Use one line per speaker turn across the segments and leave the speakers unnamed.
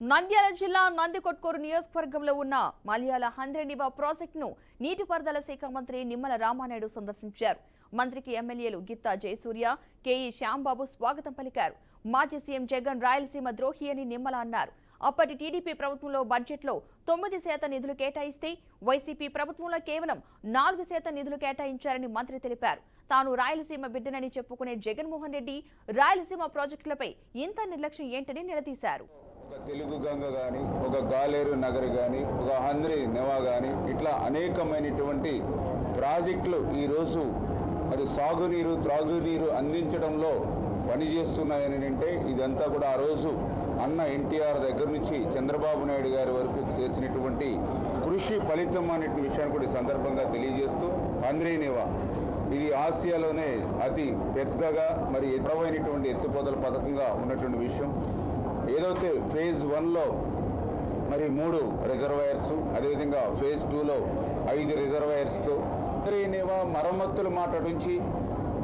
నంద్యాల జిల్లా నందికొట్కూరు నియోజకవర్గంలో ఉన్న మలయాళ హంద్రేనివా ప్రాజెక్టును నీటిపారుదల శాఖ మంత్రి నిమ్మల రామానాయుడు సందర్శించారు. మంత్రికి ఎమ్మెల్యేలు గిత్తా జయసూర్య కేఈ శ్యాంబాబు స్వాగతం పలికారు. మాజీ సీఎం జగన్ రాయలసీమ ద్రోహి అని నిమ్మల అన్నారు. అప్పటి టీడీపీ ప్రభుత్వంలో బడ్జెట్లో తొమ్మిది శాతం నిధులు కేటాయిస్తే వైసీపీ ప్రభుత్వంలో కేవలం నాలుగు శాతం నిధులు కేటాయించారని మంత్రి తెలిపారు. తాను రాయలసీమ బిడ్డనని చెప్పుకునే జగన్మోహన్ రెడ్డి రాయలసీమ ప్రాజెక్టులపై ఇంత నిర్లక్ష్యం ఏంటని నిలదీశారు.
ఒక తెలుగు గంగ కానీ ఒక గాలేరు నగర్ కానీ ఒక హంద్రి నెవా కానీ ఇట్లా అనేకమైనటువంటి ప్రాజెక్టులు ఈరోజు మరి సాగునీరు త్రాగునీరు అందించడంలో పనిచేస్తున్నాయని అంటే ఇదంతా కూడా ఆ రోజు అన్న ఎన్టీఆర్ దగ్గర నుంచి చంద్రబాబు నాయుడు గారి వరకు చేసినటువంటి కృషి ఫలితం అనే విషయాన్ని కూడా సందర్భంగా తెలియజేస్తూ హంద్రీ ఇది ఆసియాలోనే అతి పెద్దగా మరి ఎత్తవైనటువంటి ఎత్తుపోతల పథకంగా ఉన్నటువంటి విషయం. ఏదైతే ఫేజ్ వన్లో మరి మూడు రిజర్వాయర్స్ అదేవిధంగా ఫేజ్ టూలో ఐదు రిజర్వాయర్స్తో నేవా మరమ్మతుల మాట నుంచి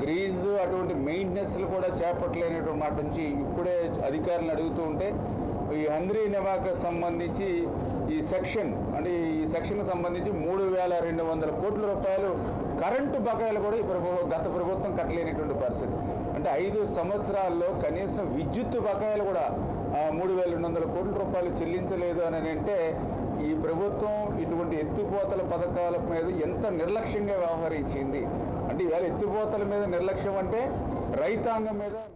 గ్రీజ్ అటువంటి మెయింటెనెన్స్లు కూడా చేపట్టలేనటువంటి మాట నుంచి ఇప్పుడే అధికారులను అడుగుతూ ఉంటే ఈ హంద్రీ నెవాకు సంబంధించి ఈ సెక్షన్ అంటే ఈ సెక్షన్ సంబంధించి మూడు వేల రెండు వందల కోట్ల రూపాయలు కరెంటు బకాయిలు కూడా ఈ ప్రభు గత ప్రభుత్వం కట్టలేనటువంటి పరిస్థితి. అంటే ఐదు సంవత్సరాల్లో కనీసం విద్యుత్ బకాయిలు కూడా మూడు వేల రెండు వందల కోట్ల రూపాయలు చెల్లించలేదు అని అంటే ఈ ప్రభుత్వం ఇటువంటి ఎత్తుపోతల పథకాల మీద ఎంత నిర్లక్ష్యంగా వ్యవహరించింది. అంటే ఇవాళ ఎత్తుపోతల మీద నిర్లక్ష్యం అంటే రైతాంగం మీద